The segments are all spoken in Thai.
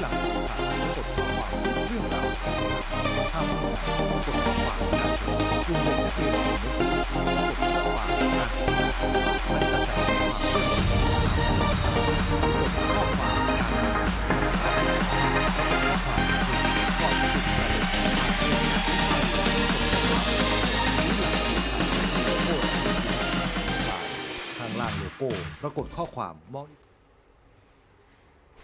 หลังข่าวข้อความเรื่องราวทำกดข้อความนะกลุ่มเด็กนักเรียนกข้อความนะมันจะแสดงความเรื่องราวกดข้อความนะข้างล่างโลโก้ปรากฏข้อความมอง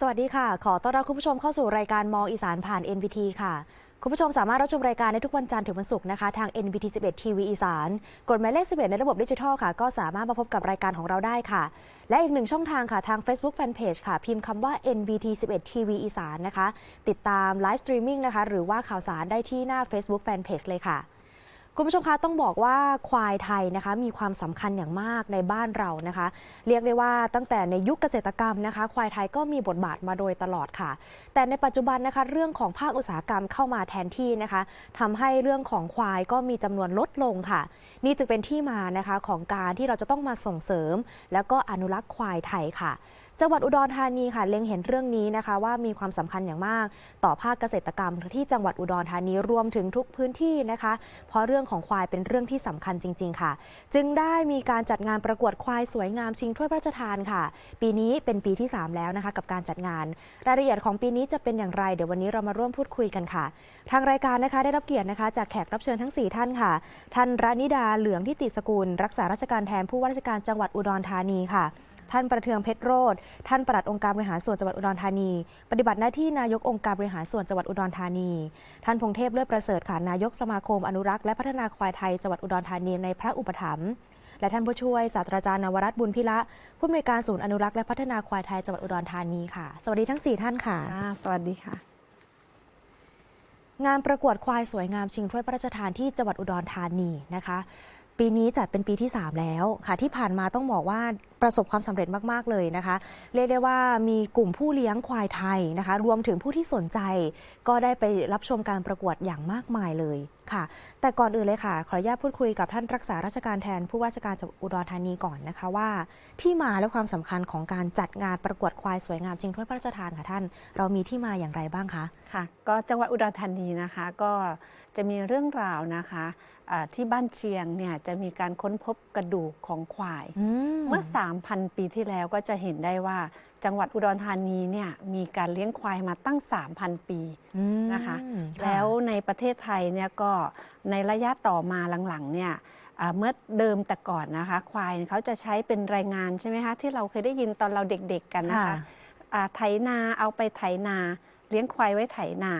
สวัสดีค่ะ ขอต้อนรับคุณผู้ชมเข้าสู่รายการมองอีสานผ่าน NBT ค่ะ คุณผู้ชมสามารถรับชมรายการได้ทุกวันจันทร์ถึงวันศุกร์นะคะ ทาง NBT 11ทีวีอีสาน กดหมายเลข 11 ในระบบดิจิทัลค่ะ ก็สามารถมาพบกับรายการของเราได้ค่ะ และอีกหนึ่งช่องทางค่ะ ทาง Facebook Fanpage ค่ะ พิมพ์คำว่า NBT 11ทีวีอีสานนะคะ ติดตามไลฟ์สตรีมมิ่งนะคะ หรือว่าข่าวสารได้ที่หน้า Facebook Fanpage เลยค่ะ คุณผู้ชมคะต้องบอกว่าควายไทยนะคะ มีความสำคัญอย่างมากในบ้านเรานะคะ เรียกได้ว่าตั้งแต่ในยุคเกษตรกรรมนะคะ ควายไทยก็มีบทบาทมาโดยตลอดค่ะ แต่ในปัจจุบันนะคะ เรื่องของภาคอุตสาหกรรมเข้ามาแทนที่นะคะทำให้เรื่องของควายก็มีจำนวนลดลงค่ะ นี่จึงเป็นที่มานะคะของการที่เราจะต้องมาส่งเสริม แล้วก็อนุรักษ์ควายไทยค่ะ จังหวัดอุดรธานีค่ะเล็งเห็นเรื่องนี้นะคะ ว่ามีความสำคัญอย่างมาก ต่อภาคเกษตรกรรมที่จังหวัดอุดรธานีรวมถึงทุกพื้นที่นะคะ เพราะเรื่องของควายเป็นเรื่องที่สำคัญจริง ๆ ค่ะ จึงได้มีการจัดงานประกวดควายสวยงามชิงถ้วยพระราชทานค่ะ ปีนี้เป็นปีที่ 3 แล้วนะคะ กับการจัดงาน รายละเอียดของปีนี้จะเป็นอย่างไร เดี๋ยววันนี้เรามาร่วมพูดคุยกันค่ะ ทางรายการนะคะได้รับเกียรตินะคะ จากแขกรับเชิญทั้ง 4 ท่านค่ะ ท่านรานิดาเหลืองทิติสกุล รักษาราชการแทนผู้ว่าราชการจังหวัดอุดรธานีค่ะ ท่านประเทืองเพชรโรธท่านปลัดองค์การบริหารส่วนจังหวัดอุดรธานี ปฏิบัติหน้าที่นายกองค์การบริหารส่วนจังหวัดอุดรธานี ท่านพงเทพเลิศประเสริฐค่ะนายกสมาคมอนุรักษ์และพัฒนาควายไทยจังหวัดอุดรธานีในพระอุปถัมภ์และท่านผู้ช่วยศาสตราจารย์นวรัตน์บุญพิละผู้อำนวยการศูนย์อนุรักษ์และพัฒนาควายไทยจังหวัดอุดรธานีค่ะ สวัสดีทั้งสี่ท่านค่ะอ่าสวัสดีค่ะ งานประกวดควายสวยงามชิงถ้วยพระราชทานที่จังหวัดอุดรธานีนะคะ ปีนี้จัดเป็นปีที่ 3 แล้วค่ะ ที่ผ่านมาต้องบอกว่า ประสบความสำเร็จมาก ๆ เลยนะคะ เรียกได้ว่ามีกลุ่มผู้เลี้ยงควายไทยนะคะ รวมถึงผู้ที่สนใจ ก็ได้ไปรับชมการประกวดอย่างมากมายเลยค่ะ แต่ก่อนอื่นเลยค่ะ ขออนุญาตพูดคุยกับท่านรักษาราชการแทนผู้ว่าราชการจังหวัดอุดรธานีก่อนนะคะว่า ที่มาและความสำคัญของการจัดงานประกวดควายสวยงามชิงถ้วยพระราชทานค่ะท่าน เรามีที่มาอย่างไรบ้างคะค่ะ ก็จังหวัดอุดรธานีนะคะก็จะมีเรื่องราวนะคะอ่าที่บ้านเชียงเนี่ยจะมีการค้นพบกระดูกของควายเมื่อ3,000 ปีที่แล้วก็จะเห็นได้ว่าจังหวัดอุดรธานีเนี่ยมีการเลี้ยงควายมาตั้ง 3,000 ปีอืมนะคะค่ะแล้วในประเทศไทยเนี่ยก็ในระยะต่อมาหลังๆเนี่ยอ่าเมื่อเดิมแต่ก่อนนะคะ ควายเขาจะใช้เป็นแรงงานใช่ไหมคะ ที่เราเคยได้ยินตอนเราเด็กๆกันนะคะค่ะอ่าไถนาเอาไปไถนา เลี้ยงควายไว้ไถนา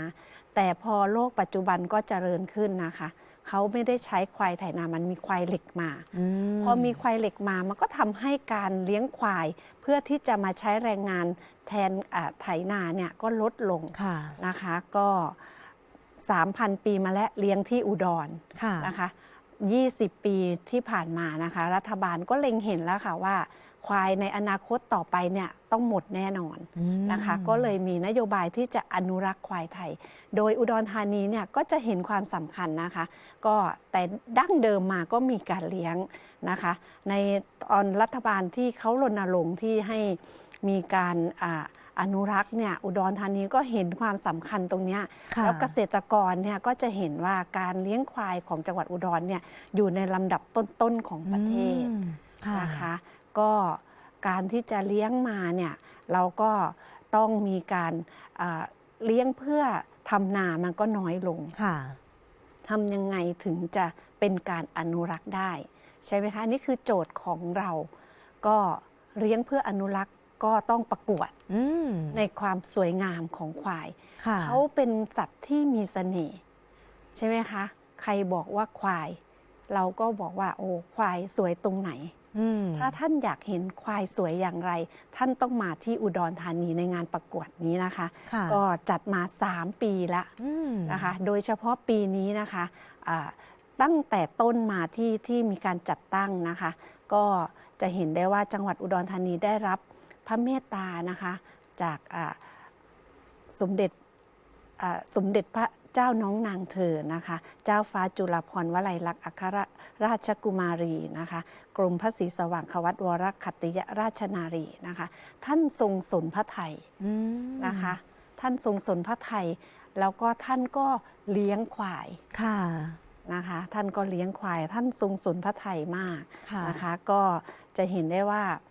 แต่พอโลกปัจจุบันก็เจริญขึ้นนะคะ เขาไม่ได้ใช้ควายไถนา มันมีควายเหล็กมา พอมีควายเหล็กมา มันก็ทำให้การเลี้ยงควาย เพื่อที่จะมาใช้แรงงานแทนอ่าไถนาเนี่ยก็ลดลงค่ะนะคะ ก็ 3,000 ปีมาแล้วเลี้ยงที่อุดรค่ะนะคะ 20 ปีที่ผ่านมานะคะ รัฐบาลก็เล็งเห็นแล้วค่ะว่า ควายในอนาคตต่อไปเนี่ยต้องหมดแน่นอนอืมนะคะ ก็เลยมีนโยบายที่จะอนุรักษ์ควายไทย โดยอุดรธานีเนี่ยก็จะเห็นความสำคัญนะคะ ก็แต่ดั้งเดิมมาก็มีการเลี้ยงนะคะ ในตอนรัฐบาลที่เขารณรงค์ที่ให้มีการอ่าอนุรักษ์เนี่ยอุดรธานีก็เห็นความสำคัญตรงเนี้ยค่ะแล้วเกษตรกรเนี่ยก็จะเห็นว่าการเลี้ยงควายของจังหวัดอุดรเนี่ยอยู่ในลำดับต้นๆของประเทศอืมค่ะนะคะ ก็การที่จะเลี้ยงมาเนี่ยเราก็ต้องมีการอ่าเลี้ยงเพื่อทำนามันก็น้อยลงค่ะทำยังไงถึงจะเป็นการอนุรักษ์ได้ ใช่ไหมคะ นี่คือโจทย์ของเรา ก็เลี้ยงเพื่ออนุรักษ์ก็ต้องประกวดอืมในความสวยงามของควายค่ะเขาเป็นสัตว์ที่มีเสน่ห์ใช่ไหมคะ ใครบอกว่าควาย เราก็บอกว่าโอ้ควายสวยตรงไหนอืม ถ้าท่านอยากเห็นควายสวยอย่างไร ท่านต้องมาที่อุดรธานีในงานประกวดนี้นะคะค่ะก็จัดมา 3 ปีละอืมนะคะ โดยเฉพาะปีนี้นะคะอ่าตั้งแต่ต้นมาที่ที่มีการจัดตั้งนะคะ ก็จะเห็นได้ว่าจังหวัดอุดรธานีได้รับพระเมตตานะคะ จากอ่าสมเด็จอ่าสมเด็จพระ เจ้าน้องนางเธอนะคะ เจ้าฟ้าจุฬาภรณ์วลัยลักษณ์อัครราชกุมารีนะคะ กรมพระศรีสว่างควัตวรคัตติยราชนารีนะคะ ท่านทรงสนพระไทยอืมนะคะ ท่านทรงสนพระไทย แล้วก็ท่านก็เลี้ยงควายค่ะนะคะท่านก็เลี้ยงควายท่านทรงสนพระไทยมากค่ะนะคะ ก็จะเห็นได้ว่าอา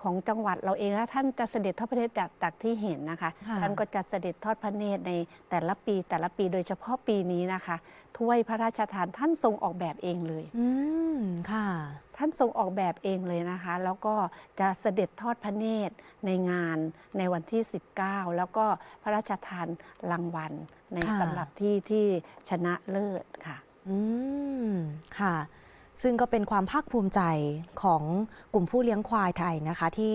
ของจังหวัดเราเองนะท่านจะเสด็จทอดพระเนตรจากจากที่เห็นนะคะค่ะท่านก็จะเสด็จทอดพระเนตรในแต่ละปีแต่ละปีโดยเฉพาะปีนี้นะคะถ้วยพระราชทานท่านทรงออกแบบเองเลยอืมค่ะ ท่านทรงออกแบบเองเลยนะคะ แล้วก็จะเสด็จทอดพระเนตรในงานในวันที่ 19 แล้วก็พระราชทานรางวัลในค่ะสำหรับที่ที่ชนะเลิศค่ะ อืมค่ะ ซึ่งก็เป็นความภาคภูมิใจของกลุ่มผู้เลี้ยงควายไทยนะคะ ที่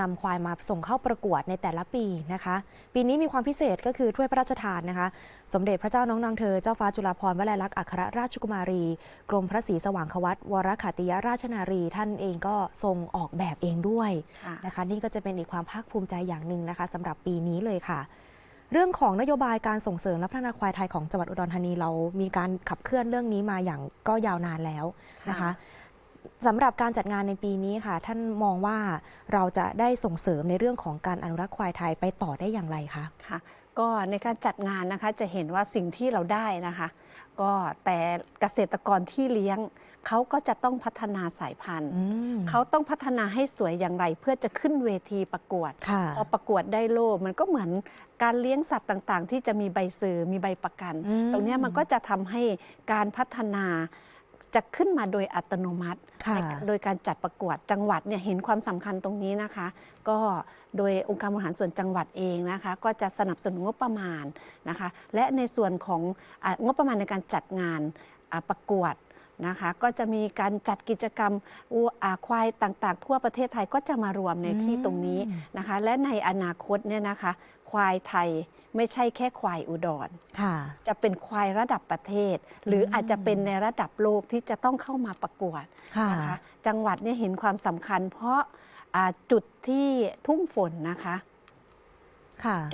นำควายมาส่งเข้าประกวดในแต่ละปีนะคะ ปีนี้มีความพิเศษก็คือถ้วยพระราชทานนะคะ สมเด็จพระเจ้าน้องนางเธอเจ้าฟ้าจุฬาภรณ์วลัยลักษณ์อัครราชกุมารี กรมพระศรีสว่างควัตวรขัตติยราชนารี ท่านเองก็ทรงออกแบบเองด้วยะนะคะ นี่ก็จะเป็นอีกความภาคภูมิใจอย่างหนึ่งนะคะสำหรับปีนี้เลยค่ะ เรื่องของนโยบายการส่งเสริมและพัฒนาควายไทยของจังหวัดอุดรธานีเรามีการขับเคลื่อนเรื่องนี้มาอย่างก็ยาวนานแล้วนะคะค่ะสำหรับการจัดงานในปีนี้ค่ะ ท่านมองว่าเราจะได้ส่งเสริมในเรื่องของการอนุรักษ์ควายไทยไปต่อได้อย่างไรคะค่ะ ก็ในการจัดงานนะคะจะเห็นว่าสิ่งที่เราได้นะคะ ก็แต่เกษตรกรที่เลี้ยง เขาก็จะต้องพัฒนาสายพันธุ์อืมเขาต้องพัฒนาให้สวยอย่างไร เพื่อจะขึ้นเวทีประกวดค่ะพอประกวดได้โล่มันก็เหมือนการเลี้ยงสัตว์ต่างๆ ที่จะมีใบเซอร์มีใบประกันอืมตรงเนี้ยมันก็จะทำให้การพัฒนา จะขึ้นมาโดยอัตโนมัติค่ะในโดยการจัดประกวดจังหวัดเนี่ยเห็นความสำคัญตรงนี้นะคะ ก็โดยองค์การบริหารส่วนจังหวัดเองนะคะ ก็จะสนับสนุนงบประมาณนะคะ และในส่วนของอางบประมาณในการจัดงานอ่าประกวดนะคะก็จะมีการจัดกิจกรรมวัวอ่าควายต่างๆ ทั่วประเทศไทยก็จะมารวมในที่ตรงนี้นะคะ และในอนาคตเนี่ยนะคะ ควายไทย ไม่ใช่แค่ควายอุดรค่ะจะเป็นควายระดับประเทศ หรืออาจจะเป็นในระดับโลกที่จะต้องเข้ามาประกวดค่ะนะคะจังหวัดเนี่ยเห็นความสำคัญ เพราะอ่าจุดที่ทุ่งฝนนะคะค่ะ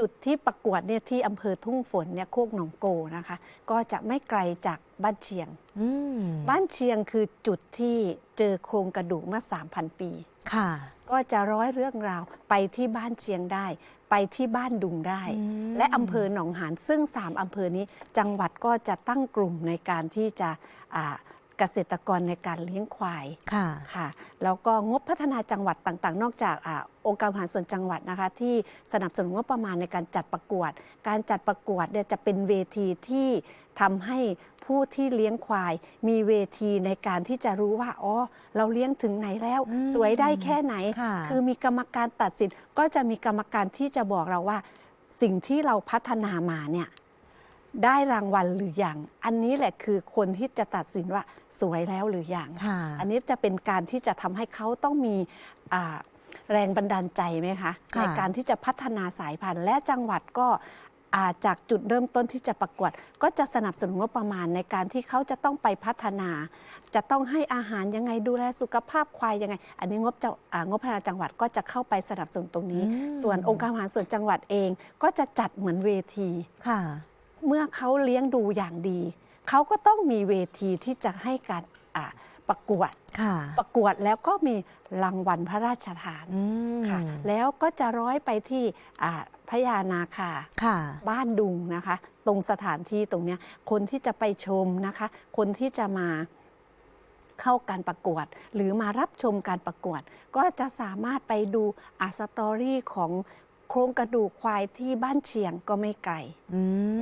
จุดที่ประกวดเนี่ยที่อำเภอทุ่งฝนเนี่ยโคกหนองโกนะคะ ก็จะไม่ไกลจากบ้านเชียงอืมบ้านเชียงคือจุดที่เจอโครงกระดูกเมื่อ 3,000 ปี ค่ะ ก็จะร้อยเรื่องราวไปที่บ้านเชียงได้ ไปที่บ้านดุงได้อืมและอำเภอหนองหานซึ่ง 3อำเภอนี้จังหวัดก็จะตั้งกลุ่มในการที่จะอ่า เกษตรกรในการเลี้ยงควายค่ะค่ะแล้วก็งบพัฒนาจังหวัดต่างๆ นอกจากอาองค์การบริหารส่วนจังหวัดนะคะ ที่สนับสนุนงบประมาณในการจัดประกวด การจัดประกวดเนี่ยจะเป็นเวทีที่ทำให้ผู้ที่เลี้ยงควาย มีเวทีในการที่จะรู้ว่าอ๋อเราเลี้ยงถึงไหนแล้วอืมสวยได้แค่ไหนค่ะคือมีกรรมการตัดสินก็จะมีกรรมการที่จะบอกเราว่า สิ่งที่เราพัฒนามาเนี่ย ได้รางวัลหรือยัง อันนี้แหละคือคนที่จะตัดสินว่าสวยแล้วหรือยัง ค่ะ อันนี้จะเป็นการที่จะทำให้เขาต้องมีอ่าแรงบันดาลใจไหมคะ ค่ะ ในการที่จะพัฒนาสายพันธุ์ และจังหวัดก็อ่าจากจุดเริ่มต้นที่จะประกวด ก็จะสนับสนุนงบประมาณในการที่เขาจะต้องไปพัฒนา จะต้องให้อาหารยังไงดูแลสุขภาพควายยังไง อันนี้งบจะอ่างบพัฒนาจังหวัดก็จะเข้าไปสนับสนุนตรงนี้อืมส่วนองค์การบริหารส่วนจังหวัดเองก็จะจัดเหมือนเวที ค่ะ เมื่อเขาเลี้ยงดูอย่างดี เขาก็ต้องมีเวทีที่จะให้การอ่าประกวดค่ะประกวดแล้วก็มีรางวัลพระราชทานอืมค่ะ แล้วก็จะร้อยไปที่อ่าพญานาคาค่ะบ้านดุงนะคะ ตรงสถานที่ตรงเนี้ยคนที่จะไปชมนะคะ คนที่จะมาเข้าการประกวด หรือมารับชมการประกวด ก็จะสามารถไปดูอาสตอรี่ของ โครงกระดูกควายที่บ้านเชียงก็ไม่ไกล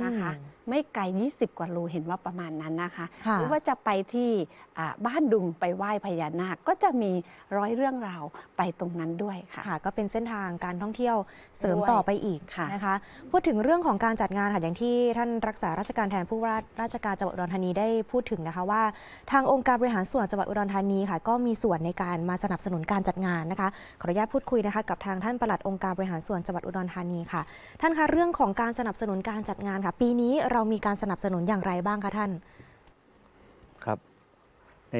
นะคะ ไม่ไกล 20 กว่าโลเห็นว่าประมาณนั้นนะคะค่ะหรือว่าจะไปที่อ่าบ้านดุงไปไหว้พญานาคก็จะมีร้อยเรื่องราวไปตรงนั้นด้วยค่ะค่ะ ก็เป็นเส้นทางการท่องเที่ยวเสริมด้วยต่อไปอีกค่ะนะคะพูดถึงเรื่องของการจัดงานค่ะอย่างที่ท่านรักษาราชการแทนผู้ว่าราชการจังหวัดอุดรธานีได้พูดถึงนะคะว่า ทางองค์การบริหารส่วนจังหวัดอุดรธานีค่ะ ก็มีส่วนในการมาสนับสนุนการจัดงานนะคะขออนุญาตพูดคุยนะคะกับทางท่านปลัดองค์การบริหารส่วนจังหวัดอุดรธานีค่ะ ท่านคะเรื่องของการสนับสนุนการจัดงานค่ะ ปีนี้เราามีการสนับสนุนอย่างไรบ้างคะท่าน ครับ ใน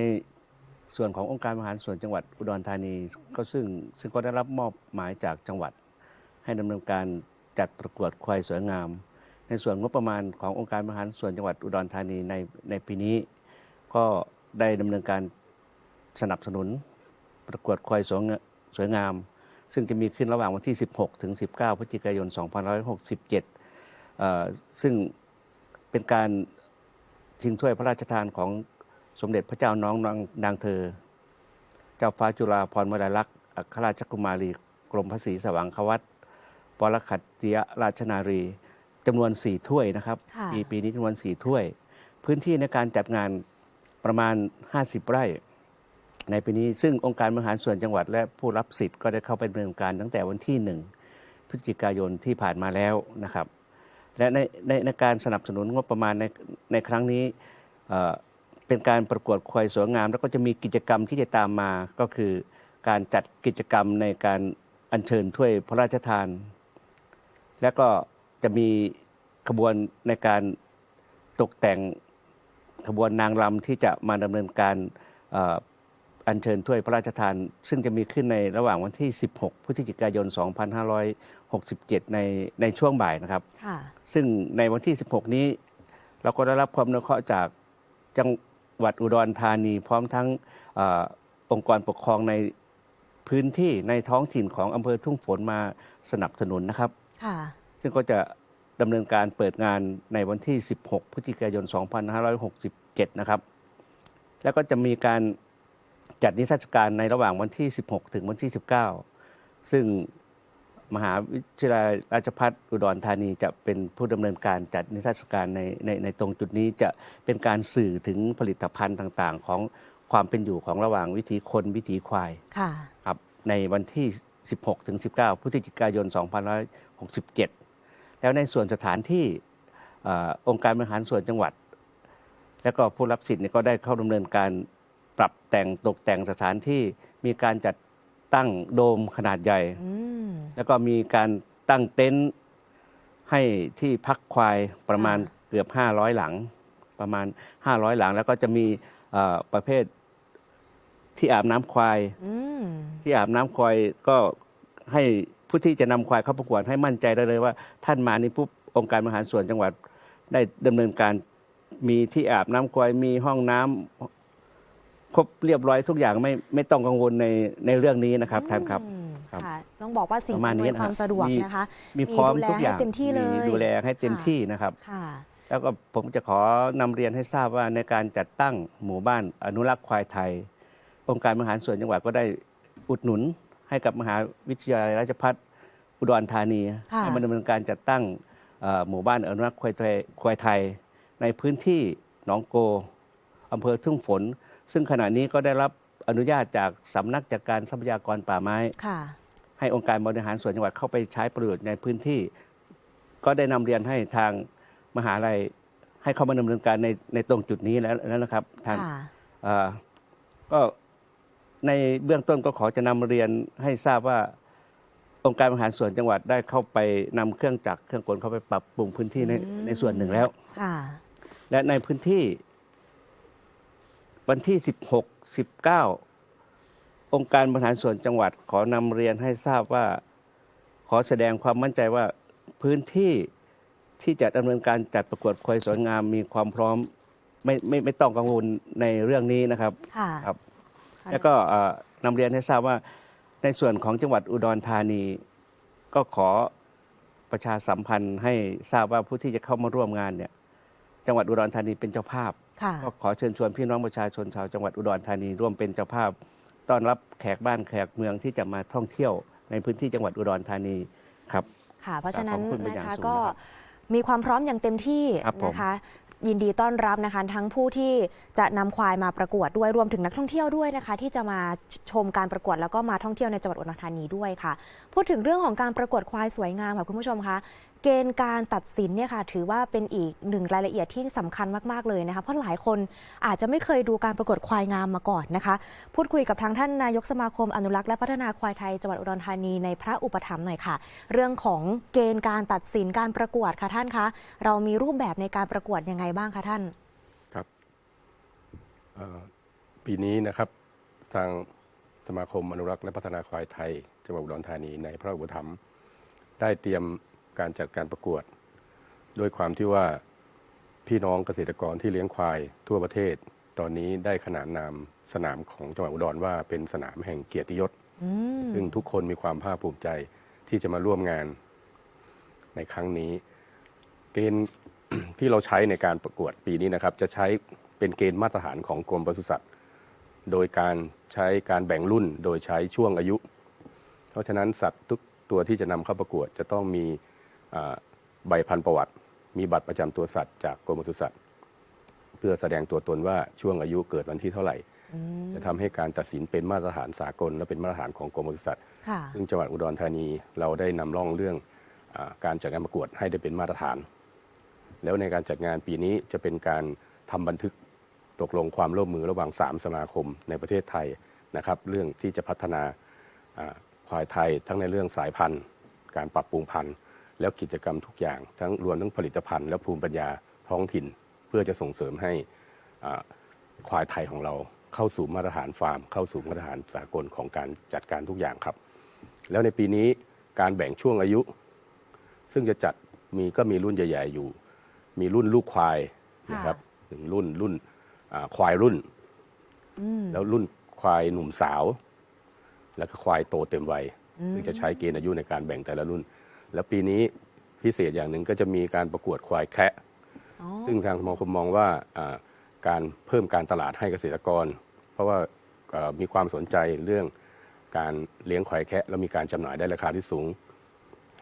ส่วนขององค์การบริหารส่วนจังหวัดอุดรธานีก็ซึ่งซึ่งก็ได้รับมอบหมายจากจังหวัด ให้ดำเนินการจัดประกวดควายสวยงาม ในส่วนงบประมาณขององค์การบริหารส่วนจังหวัดอุดรธานีในในปีนี้ ก็ได้ดำเนินการสนับสนุนประกวดควายสวยงสวยงาม ซึ่งจะมีขึ้นระหว่างวันที่ 16 ถึง 19 พฤศจิกายน 2567เอ่อซึ่ง เป็นการชิงถ้วยพระราชทานของสมเด็จพระเจ้าน้องนางนางเธอ เจ้าฟ้าจุฬาภรณ์วราลักษณ์อัครราชกุมารีกรมพระศรีสว่างควัตปรขัตติยราชนารีจำนวน4ถ้วยนะครับปีปีนี้จำนวน4ถ้วย พื้นที่ในการจัดงานประมาณ 50 ไร่ ในปีนี้ซึ่งองค์การบริหารส่วนจังหวัด และผู้รับสิทธิ์ก็ได้เข้าไปดำเนินการตั้งแต่วันที่1พฤศจิกายนที่ผ่านมาแล้วนะครับ และในในในการสนับสนุนงบประมาณในในครั้งนี้เป็นการประกวดควายสวยงาม แล้วก็จะมีกิจกรรมที่จะตามมาก็คือการจัดกิจกรรมในการอัญเชิญถ้วยพระราชทาน และก็จะมีขบวนในการตกแต่งขบวนนางรำที่จะมาดำเนินการ อ่ออัญเชิญถ้วยพระราชทาน ซึ่งจะมีขึ้นในระหว่างวันที่ 16 พฤศจิกายน 2567 ในในช่วงบ่ายนะครับค่ะซึ่งในวันที่ 16 นี้ เราก็ได้รับความอนุเคราะห์จากจังหวัดอุดรธานี พร้อมทั้งเออองค์กรปกครองในพื้นที่ในท้องถิ่นของอำเภอทุ่งฝนมาสนับสนุนนะครับค่ะซึ่งก็จะดำเนินการเปิดงานในวันที่ 16 พฤศจิกายน 2567 นะครับ แล้วก็จะมีการ จัดนิทรรศการในระหว่างวันที่ 16 ถึงวันที่ 19 ซึ่งมหาวิทยาลัยราชภัฏอุดรธานีจะเป็นผู้ดำเนินการจัดนิทรรศการในในในตรงจุดนี้จะเป็นการสื่อถึงผลิตภัณฑ์ต่างๆ ของความเป็นอยู่ของระหว่างวิถีคนวิถีควายค่ะครับในวันที่ 16ถึง19 พฤศจิกายน 2567 แล้วในส่วนสถานที่เอ่อองค์การบริหารส่วนจังหวัด และก็ผู้รับสิทธิ์เนี่ยก็ได้เข้าดำเนินการ ปรับแต่งตกแต่งสถานที่มีการจัดตั้งโดมขนาดใหญ่อืมแล้วก็มีการตั้งเต็นท์ให้ที่พักควายประมาณค่ะเกือบ 500 หลัง ประมาณ 500 หลัง แล้วก็จะมีเอ่อประเภทที่อาบน้ำควายอืมที่อาบน้ำควายก็ให้ผู้ที่จะนำควายเข้าประกวดให้มั่นใจได้เลยว่า ท่านมานี่ปุ๊บองค์การบริหารส่วนจังหวัดได้ดำเนินการมีที่อาบน้ำควายมีห้องน้ำ ครบเรียบร้อยทุกอย่างไม่ไม่ต้องกังวลในในเรื่องนี้นะครับท่านครับอืมครับ ค่ะต้องบอกว่าสิ่งประมาณอำนนี้วยนะความสะดวกมีนะคะมีพร้อมดูแลทุกอย่างให้เต็มที่เลยมีดูแลให้เต็มค่ะที่นะครับ ค่ะ แล้วก็ผมจะขอนำเรียนให้ทราบว่าในการจัดตั้งหมู่บ้านอนุรักษ์ควายไทย องค์การบริหารส่วนจังหวัดก็ได้อุดหนุนให้กับมหาวิทยาลัยราชภัฏอุดรธานีค่ะ ให้มาดำเนินการจัดตั้งเอ่อหมู่บ้านอนุรักษ์ควายไทยควายไทย ในพื้นที่หนองโกอำเภอทุ่งฝน ซึ่งขณะนี้ก็ได้รับอนุญาตจากสำนักจัดการทรัพยากรป่าไม้ ค่ะ ให้องค์การบริหารส่วนจังหวัดเข้าไปใช้ประโยชน์ในพื้นที่ ก็ได้นำเรียนให้ทางมหาลัยให้เข้ามาดำเนินการในในตรงจุดนี้แล้วแล้วนะครับทาง ค่ะ เอ่อก็ในเบื้องต้นก็ขอจะนำเรียนให้ทราบว่า องค์การบริหารส่วนจังหวัดได้เข้าไปนำเครื่องจักรเครื่องกลเข้าไปปรับปรุงพื้นที่ในอืมในส่วนหนึ่งแล้ว ค่ะ และในพื้นที่ วันที่ 16 19 องค์การบริหารส่วนจังหวัดขอนำเรียนให้ทราบว่า ขอแสดงความมั่นใจว่าพื้นที่ที่จะดำเนินการจัดประกวดควายสวยงามมีความพร้อมไม่ไม่ไม่ต้องกังวลในเรื่องนี้นะครับค่ะครับ แล้วก็เอ่อนำเรียนให้ทราบว่าในส่วนของจังหวัดอุดรธานี ก็ขอประชาสัมพันธ์ให้ทราบว่าผู้ที่จะเข้ามาร่วมงานเนี่ยจังหวัดอุดรธานีเป็นเจ้าภาพค่ะ ก็ขอเชิญชวนพี่น้องประชาชนชาวจังหวัดอุดรธานีร่วมเป็นเจ้าภาพ ต้อนรับแขกบ้านแขกเมืองที่จะมาท่องเที่ยวในพื้นที่จังหวัดอุดรธานีครับค่ะ เพราะฉะนั้นขอบคุณเป็นอย่างนะคะสูงก็นะครับมีความพร้อมอย่างเต็มที่ครับผมนะคะยินดีต้อนรับนะคะทั้งผู้ที่จะนำควายมาประกวดด้วยรวมถึงนักท่องเที่ยวด้วยนะคะ ที่จะมาชมการประกวดแล้วก็มาท่องเที่ยวในจังหวัดอุดรธานีด้วยค่ะ พูดถึงเรื่องของการประกวดควายสวยงามค่ะคุณผู้ชมคะ เกณฑ์การตัดสินเนี่ยค่ะถือว่าเป็นอีกหนึ่งรายละเอียดที่สำคัญมากๆเลยนะคะเพราะหลายคนอาจจะไม่เคยดูการประกวดควายงามมาก่อนนะคะ พูดคุยกับทางท่านนายกสมาคมอนุรักษ์และพัฒนาควายไทยจังหวัดอุดรธานีในพระอุปถัมภ์หน่อยค่ะ เรื่องของเกณฑ์การตัดสินการประกวดค่ะท่านคะเรามีรูปแบบในการประกวดยังไงบ้างคะท่านครับปีนี้นะครับทางสมาคมอนุรักษ์และพัฒนาควายไทยจังหวัดอุดรธานีในพระอุปถัมภ์ได้เตรียม การจัดการประกวด ด้วยความที่ว่าพี่น้องเกษตรกรที่เลี้ยงควายทั่วประเทศ ตอนนี้ได้ขนานนามสนามของจังหวัดอุดรว่าเป็นสนามแห่งเกียรติยศอืมซึ่งทุกคนมีความภาคภูมิใจที่จะมาร่วมงานในครั้งนี้ เกณฑ์ที่เราใช้ในการประกวดปีนี้นะครับ จะใช้เป็นเกณฑ์มาตรฐานของกรมปศุสัตว์ โดยการใช้การแบ่งรุ่นโดยใช้ช่วงอายุ เพราะฉะนั้นสัตว์ทุกตัวที่จะนำเข้าประกวดจะต้องมีอ่า ใบพันธุ์ประวัติ มีบัตรประจำตัวสัตว์จากกรมปศุสัตว์ เพื่อแสดงตัวตนว่าช่วงอายุเกิดวันที่เท่าไหร่ จะทำให้การตัดสินเป็นมาตรฐานสากล และเป็นมาตรฐานของกรมปศุสัตว์ค่ะซึ่งจังหวัดอุดรธานีเราได้นำร่องเรื่องอาการจัดงานประกวดให้ได้เป็นมาตรฐาน แล้วในการจัดงานปีนี้จะเป็นการทำบันทึกตกลงความร่วมมือระหว่าง 3 สมาคมในประเทศไทยนะครับ เรื่องที่จะพัฒนาอ่าควายไทยทั้งในเรื่องสายพันธุ์ การปรับปรุงพันธุ์ แล้วกิจกรรมทุกอย่างทั้งรวมทั้งผลิตภัณฑ์และภูมิปัญญาท้องถิ่น เพื่อจะส่งเสริมให้อ่าควายไทยของเราเข้าสู่มาตรฐานฟาร์ม เข้าสู่มาตรฐานสากลของการจัดการทุกอย่างครับ แล้วในปีนี้การแบ่งช่วงอายุ ซึ่งจะจัดมีก็มีรุ่นใหญ่ ๆ อยู่ มีรุ่นลูกควายนะครับหนึ่งรุ่นรุ่นอ่าควายรุ่น แล้วรุ่นควายหนุ่มสาว แล้วก็ควายโตเต็มวัยซึ่งจะใช้เกณฑ์อายุในการแบ่งแต่ละรุ่น แล้วปีนี้พิเศษอย่างหนึ่งก็จะมีการประกวดควายแคะอ๋อซึ่งทางสมาคมมองว่าอ่าการเพิ่มการตลาดให้เกษตรกร เพราะว่าเอ่อมีความสนใจเรื่องการเลี้ยงควายแคะแล้วมีการจำหน่ายได้ราคาที่สูง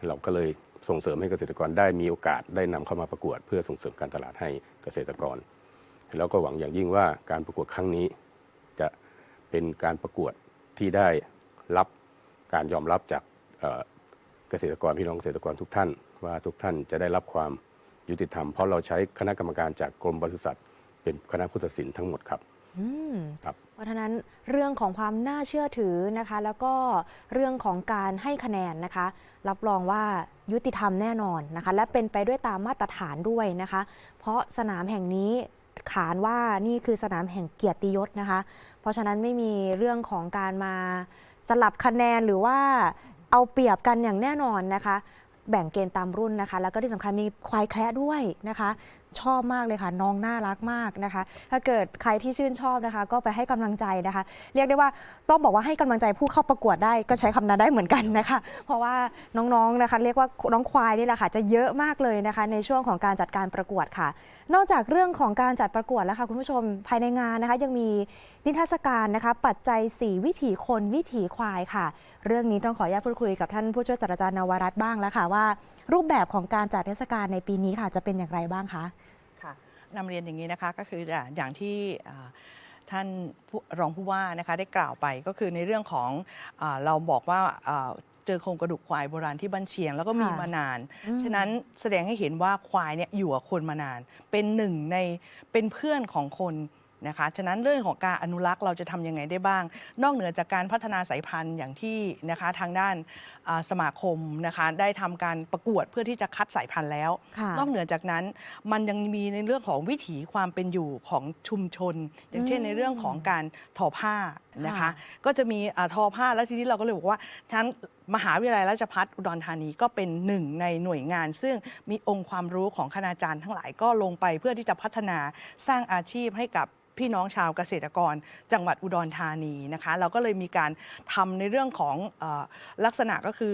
เราก็เลยส่งเสริมให้เกษตรกรได้มีโอกาสได้นำเข้ามาประกวด เพื่อส่งเสริมการตลาดให้เกษตรกร แล้วก็หวังอย่างยิ่งว่าการประกวดครั้งนี้ จะเป็นการประกวดที่ได้รับการยอมรับจาก เกษตรกรพี่น้องเกษตรกรทุกท่าน ว่าทุกท่านจะได้รับความยุติธรรม เพราะเราใช้คณะกรรมการจากกรมปศุสัตว์เป็นคณะผู้ตัดสินทั้งหมดครับอืมครับเพราะฉะนั้นเรื่องของความน่าเชื่อถือนะคะ แล้วก็เรื่องของการให้คะแนนนะคะ รับรองว่ายุติธรรมแน่นอนนะคะ และเป็นไปด้วยตามมาตรฐานด้วยนะคะ เพราะสนามแห่งนี้ขานว่านี่คือสนามแห่งเกียรติยศนะคะ เพราะฉะนั้นไม่มีเรื่องของการมาสลับคะแนนหรือว่า เอาเปรียบกันอย่างแน่นอนนะคะ แบ่งเกณฑ์ตามรุ่นนะคะ แล้วก็ที่สำคัญมีควายแคระด้วยนะคะ ชอบมากเลยค่ะ น้องน่ารักมากนะคะ ถ้าเกิดใครที่ชื่นชอบนะคะ ก็ไปให้กำลังใจนะคะ เรียกได้ว่าต้องบอกว่าให้กำลังใจผู้เข้าประกวดได้ก็ใช้คำนั้นได้เหมือนกันนะคะ เพราะว่าน้องๆนะคะ เรียกว่าน้องควายนี่แหละค่ะ จะเยอะมากเลยนะคะ ในช่วงของการจัดการประกวดค่ะ นอกจากเรื่องของการจัดประกวดแล้วค่ะคุณผู้ชมภายในงานนะคะ ยังมีนิทรรศการนะคะ ปัจจัย 4 วิถีคนวิถีควายค่ะ เรื่องนี้ต้องขออนุญาตพูดคุยกับท่านผู้ช่วยศาสตราจารย์นวรัตน์บ้างแล้วค่ะว่า รูปแบบของการจัดเทศกาลในปีนี้ค่ะ จะเป็นอย่างไรบ้างคะ นำเรียนอย่างนี้นะคะก็คืออ่าอย่างที่อ่าท่านผู้รองผู้ว่านะคะได้กล่าวไปก็คือในเรื่องของอาเราบอกว่าอ่าเจอโครงกระดูกควายโบราณที่บ้านเชียง แล้วก็มีค่ะมานานอืมฉะนั้นแสดงให้เห็นว่าควายเนี่ยอยู่กับคนมานาน เป็นหนึ่งในเป็นเพื่อนของคน นะคะ ฉะนั้นเรื่องของการอนุรักษ์เราจะทำยังไงได้บ้าง นอกเหนือจากการพัฒนาสายพันธุ์อย่างที่นะคะทางด้านอ่าสมาคมนะคะได้ทำการประกวดเพื่อที่จะคัดสายพันธุ์แล้ว ค่ะ นอกเหนือจากนั้นมันยังมีในเรื่องของวิถีความเป็นอยู่ของชุมชน อย่างเช่นอืมในเรื่องของการทอผ้านะคะ ค่ะ ก็จะมีอาทอผ้าแล้วทีนี้เราก็เลยบอกว่าทั้ง มหาวิทยาลัยราชภัฏอุดรธานีก็เป็นหนึ่งในหน่วยงาน ซึ่งมีองค์ความรู้ของคณาจารย์ทั้งหลายก็ลงไปเพื่อที่จะพัฒนาสร้างอาชีพให้กับพี่น้องชาวเกษตรกรจังหวัดอุดรธานีนะคะ เราก็เลยมีการทำในเรื่องของอลักษณะก็คือ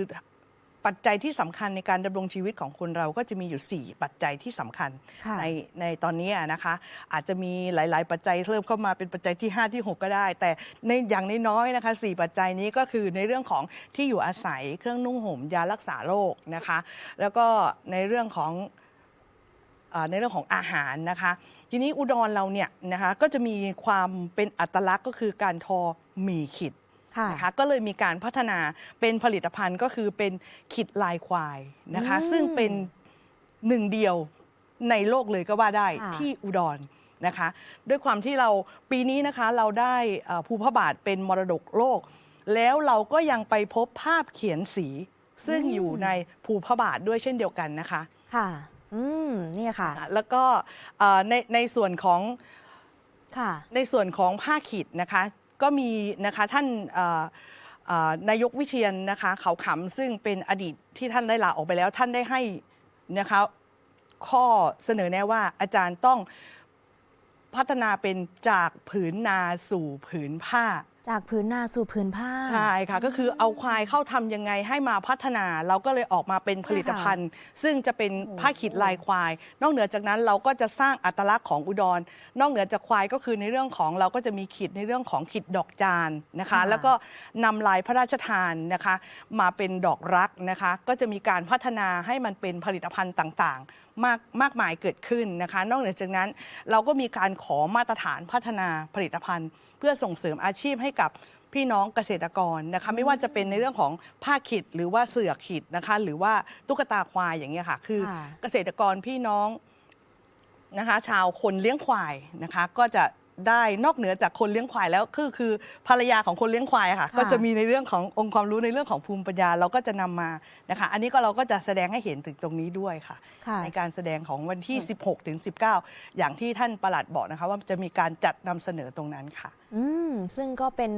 ปัจจัยที่สำคัญในการดำรงชีวิตของคนเราก็จะมีอยู่ 4 ปัจจัยที่สำคัญค่ะในในตอนนี้อะนะคะ อาจจะมีหลาย ๆ ปัจจัยเพิ่มเข้ามาเป็นปัจจัยที่ 5 ที่ 6 ก็ได้ แต่ในอย่างน้อยๆนะคะ 4 ปัจจัยนี้ก็คือในเรื่องของที่อยู่อาศัยเครื่องนุ่งห่มยารักษาโรคนะคะ แล้วก็ในเรื่องของอ่าในเรื่องของอาหารนะคะ ทีนี้อุดรเราเนี่ยนะคะก็จะมีความเป็นอัตลักษณ์ก็คือการทอหมี่ขิดค่ะ นะคะก็เลยมีการพัฒนาเป็นผลิตภัณฑ์ก็คือเป็นขิดลายควายนะคะอืมซึ่งเป็นหนึ่งเดียวในโลกเลยก็ว่าได้ค่ะที่อุดรนะคะด้วยความที่เราปีนี้นะคะเราได้เอ่อภูพระบาทเป็นมรดกโลก แล้วเราก็ยังไปพบภาพเขียนสี ซึ่งอยู่ในภูพระบาทด้วยเช่นเดียวกันนะคะค่ะอืมเนี่ยค่ะ แล้วก็เอ่อในในส่วนของค่ะในส่วนของผ้าขีดนะคะ ก็มีนะคะท่านนายกวิเชียนนะคะเขาขำซึ่งเป็นอดีตที่ท่านได้ลาออกไปแล้ว ท่านได้ให้นะคะข้อเสนอแนะว่าอาจารย์ต้องพัฒนาเป็นจากผืนนาสู่ผืนผ้า จากพื้นนาสู่พื้นผ้า ใช่ค่ะ ก็คือเอาควายเข้าทำยังไงให้มาพัฒนา เราก็เลยออกมาเป็นผลิตภัณฑ์ ซึ่งจะเป็นผ้าขีดลายควาย นอกเหนือจากนั้นเราก็จะสร้างอัตลักษณ์ของอุดร นอกเหนือจากควายก็คือในเรื่องของเราก็จะมีขีดในเรื่องของขีดดอกจานนะคะ ค่ะ แล้วก็นำลายพระราชทานนะคะ มาเป็นดอกรักนะคะ ก็จะมีการพัฒนาให้มันเป็นผลิตภัณฑ์ต่างๆ มากมากมายเกิดขึ้นนะคะ นอกเหนือจากนั้นเราก็มีการขอมาตรฐานพัฒนาผลิตภัณฑ์ เพื่อส่งเสริมอาชีพให้กับพี่น้องเกษตรกรนะคะไม่ว่าจะเป็นในเรื่องของผ้าขิดหรือว่าเสือขิดนะคะหรือว่าตุ๊กตาควายอย่างเงี้ยค่ะ คือค่ะ เกษตรกรพี่น้องนะคะชาวคนเลี้ยงควายนะคะ ก็จะได้นอกเหนือจากคนเลี้ยงควายแล้วคือคือภรรยาของคนเลี้ยงควายอะค่ะ ค่ะก็จะมีในเรื่องขององค์ความรู้ในเรื่องของภูมิปัญญาเราก็จะนำมานะคะ อันนี้ก็เราก็จะแสดงให้เห็นถึงตรงนี้ด้วยค่ะ ค่ะในการแสดงของวันที่ 16ถึง19 อย่างที่ท่านประหลัดบอกนะคะ ว่าจะมีการจัดนำเสนอตรงนั้นค่ะอืมซึ่งก็เป็น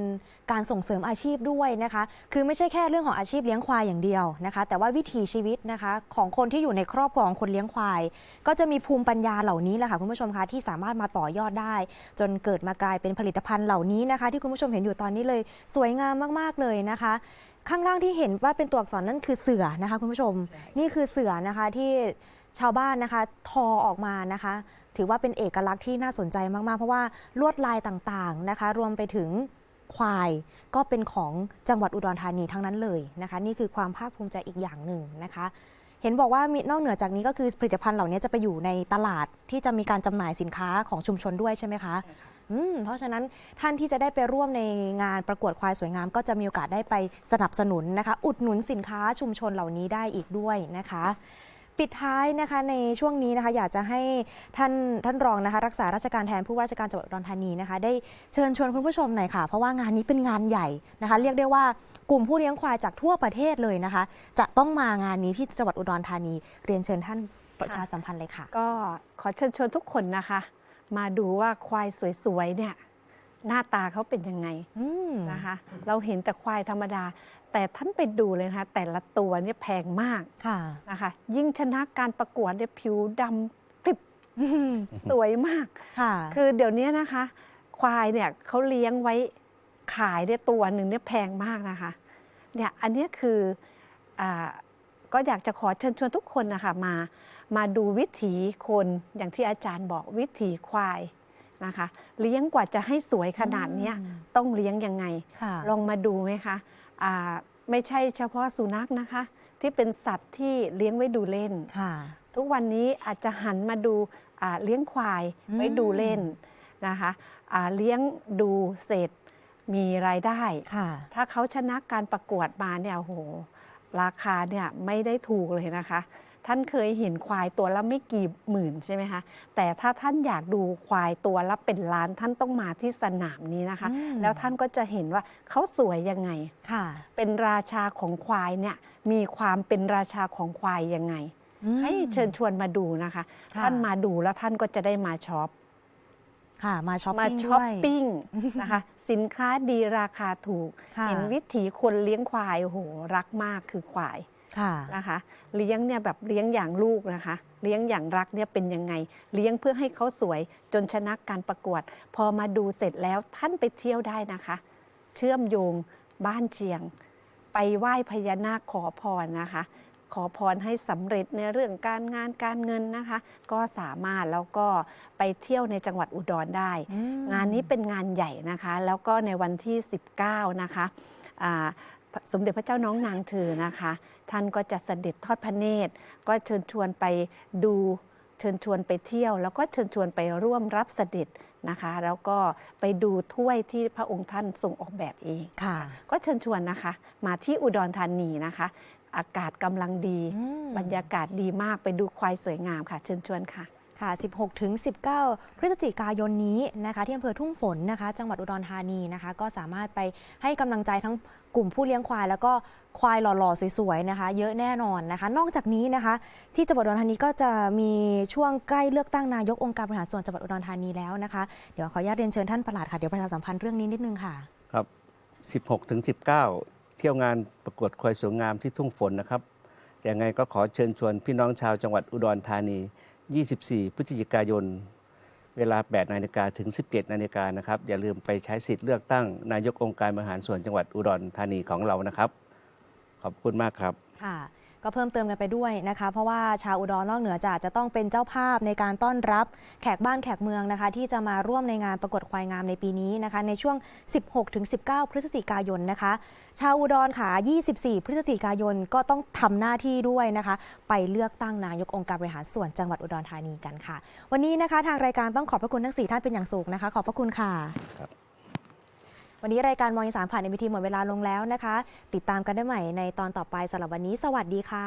การส่งเสริมอาชีพด้วยนะคะ คือไม่ใช่แค่เรื่องของอาชีพเลี้ยงควายอย่างเดียวนะคะ แต่ว่าวิถีชีวิตนะคะ ของคนที่อยู่ในครอบครัวของคนเลี้ยงควาย ก็จะมีภูมิปัญญาเหล่านี้แหละค่ะคุณผู้ชมคะที่สามารถมาต่อยอดได้ จนเกิดมากลายเป็นผลิตภัณฑ์เหล่านี้นะคะ ที่คุณผู้ชมเห็นอยู่ตอนนี้เลยสวยงามมากๆเลยนะคะ ข้างล่างที่เห็นว่าเป็นตัวอักษรนั่นคือเสือนะคะ คุณผู้ชม นี่คือเสือนะคะที่ชาวบ้านนะคะ ทอออกมานะคะ ถือว่าเป็นเอกลักษณ์ที่น่าสนใจมาก ๆ เพราะว่าลวดลายต่างๆนะคะ รวมไปถึงควายก็เป็นของจังหวัดอุดรธานีทั้งนั้นเลยนะคะ นี่คือความภาคภูมิใจอีกอย่างหนึ่งนะคะ เห็นบอกว่ามีนอกเหนือจากนี้ก็คือผลิตภัณฑ์เหล่านี้จะไปอยู่ในตลาดที่จะมีการจำหน่ายสินค้าของชุมชนด้วยใช่ไหมคะอืมเพราะฉะนั้นท่านที่จะได้ไปร่วมในงานประกวดควายสวยงาม ก็จะมีโอกาสได้ไปสนับสนุนนะคะ อุดหนุนสินค้าชุมชนเหล่านี้ได้อีกด้วยนะคะ ปิดท้ายนะคะในช่วงนี้นะคะอยากจะให้ท่านท่านรองนะคะรักษาราชการแทนผู้ว่าราชการจังหวัดอุดรธานีนะคะได้เชิญชวนคุณผู้ชมหน่อยค่ะ เพราะว่างานนี้เป็นงานใหญ่นะคะ เรียกได้ว่ากลุ่มผู้เลี้ยงควายจากทั่วประเทศเลยนะคะ จะต้องมางานนี้ที่จังหวัดอุดรธานี เรียนเชิญท่านประชาสัมพันธ์เลยค่ะ ก็ขอเชิญชวนทุกคนนะคะ มาดูว่าควายสวยๆเนี่ยหน้าตาเขาเป็นยังไงอืมนะคะ เราเห็นแต่ควายธรรมดา แต่ท่านไปดูเลยนะคะแต่ละตัวเนี่ยแพงมากค่ะนะคะ ยิ่งชนะการประกวดเนี่ยผิวดำกริบสวยมาก ค่ะ คือเดี๋ยวนี้นะคะ ควายเนี่ยเขาเลี้ยงไว้ขายเนี่ยตัวหนึ่งเนี่ยแพงมากนะคะ เนี่ยอันเนี้ยคืออาก็อยากจะขอเชิญชวนทุกคนนะคะมา มาดูวิถีคนอย่างที่อาจารย์บอกวิถีควายนะคะ เลี้ยงกว่าจะให้สวยขนาดเนี้ยอืมต้องเลี้ยงยังไงค่ะลองมาดูไหมคะอ่า ไม่ใช่เฉพาะสุนัขนะคะ ที่เป็นสัตว์ที่เลี้ยงไว้ดูเล่นค่ะทุกวันนี้อาจจะหันมาดูอ่าเลี้ยงควายอืมไว้ดูเล่นนะคะอ่าเลี้ยงดูเสร็จมีรายได้ค่ะถ้าเขาชนะการประกวดมาเนี่ยโอ้โหราคาเนี่ยไม่ได้ถูกเลยนะคะ ท่านเคยเห็นควายตัวละไม่กี่หมื่นใช่ไหมคะแต่ถ้าท่านอยากดูควายตัวละเป็นล้านท่านต้องมาที่สนามนี้นะคะอืมแล้วท่านก็จะเห็นว่าเขาสวยยังไงค่ะเป็นราชาของควายเนี่ยมีความเป็นราชาของควายยังไงอืมให้เชิญชวนมาดูนะคะค่ะท่านมาดูแล้วท่านก็จะได้มาช็อปค่ะมาช้อปมาปิ้งช้อปด้วยปิ้งนะคะสินค้าดีราคาถูกค่ะเห็นวิถีคนเลี้ยงควายโอ้โหรักมากคือควายค่ะ นะคะ เลี้ยงเนี่ยแบบเลี้ยงอย่างลูกนะคะ เลี้ยงอย่างรักเนี่ยเป็นยังไง เลี้ยงเพื่อให้เขาสวยจนชนะการประกวด พอมาดูเสร็จแล้วท่านไปเที่ยวได้นะคะ เชื่อมโยงบ้านเชียง ไปไหว้พญานาคขอพรนะคะ ขอพรให้สำเร็จในเรื่องการงานการเงินนะคะ ก็สามารถแล้วก็ไปเที่ยวในจังหวัดอุดรได้อืมงานนี้เป็นงานใหญ่นะคะ แล้วก็ในวันที่ 19 นะคะอ่า สมเด็จพระเจ้าน้องนางเธอนะคะ ท่านก็จะเสด็จทอดพระเนตร ก็เชิญชวนไปดูเชิญชวนไปเที่ยว แล้วก็เชิญชวนไปร่วมรับเสด็จนะคะ แล้วก็ไปดูถ้วยที่พระองค์ท่านทรงออกแบบเองค่ะก็เชิญชวนนะคะ มาที่อุดรธานีนะคะ อากาศกำลังดีอืมบรรยากาศดีมากไปดูควายสวยงามค่ะ เชิญชวนค่ะ ค่ะ 16 ถึง 19 พฤศจิกายนนี้นะคะที่อำเภอทุ่งฝนนะคะ จังหวัดอุดรธานีนะคะ ก็สามารถไปให้กำลังใจทั้งกลุ่มผู้เลี้ยงควาย แล้วก็ควายหล่อๆ สวยๆนะคะ เยอะแน่นอนนะคะ นอกจากนี้นะคะ ที่จังหวัดอุดรธานีก็จะมีช่วงใกล้เลือกตั้งนายกองค์การบริหารส่วนจังหวัดอุดรธานีแล้วนะคะเดี๋ยวขออนุญาตเรียนเชิญท่านประหลัดค่ะเดี๋ยวประชาสัมพันธ์เรื่องนี้นิดนึงค่ะครับ 16 ถึง 19 เที่ยวงานประกวดควายสวยงามที่ทุ่งฝนนะครับยังไงก็ขอเชิญชวนพี่น้องชาวจังหวัดอุดรธานี 24 พฤศจิกายน เวลา 8 นาฬิกาถึง 17 นาฬิกานะครับ อย่าลืมไปใช้สิทธิ์เลือกตั้งนายกองค์การบริหารส่วนจังหวัดอุดรธานีของเรานะครับ ขอบคุณมากครับ ค่ะ ก็เพิ่มเติมกันไปด้วยนะคะ เพราะว่าชาวอุดรนอกเหนือจากจะต้องเป็นเจ้าภาพในการต้อนรับแขกบ้านแขกเมืองนะคะ ที่จะมาร่วมในงานประกวดควายงามในปีนี้นะคะ ในช่วง 16-19 พฤศจิกายนนะคะ ชาวอุดรค่ะ 24 พฤศจิกายนก็ต้องทำหน้าที่ด้วยนะคะ ไปเลือกตั้งนายกองค์การบริหารส่วนจังหวัดอุดรธานีกันค่ะ วันนี้นะคะทางรายการต้องขอบพระคุณทั้งสี่ท่านเป็นอย่างสูงนะคะ ขอบพระคุณค่ะครับ วันนี้รายการมองอีสานผ่านเอ็มทีหมดเวลาลงแล้วนะคะ ติดตามกันได้ใหม่ในตอนต่อไปสำหรับวันนี้ สวัสดีค่ะ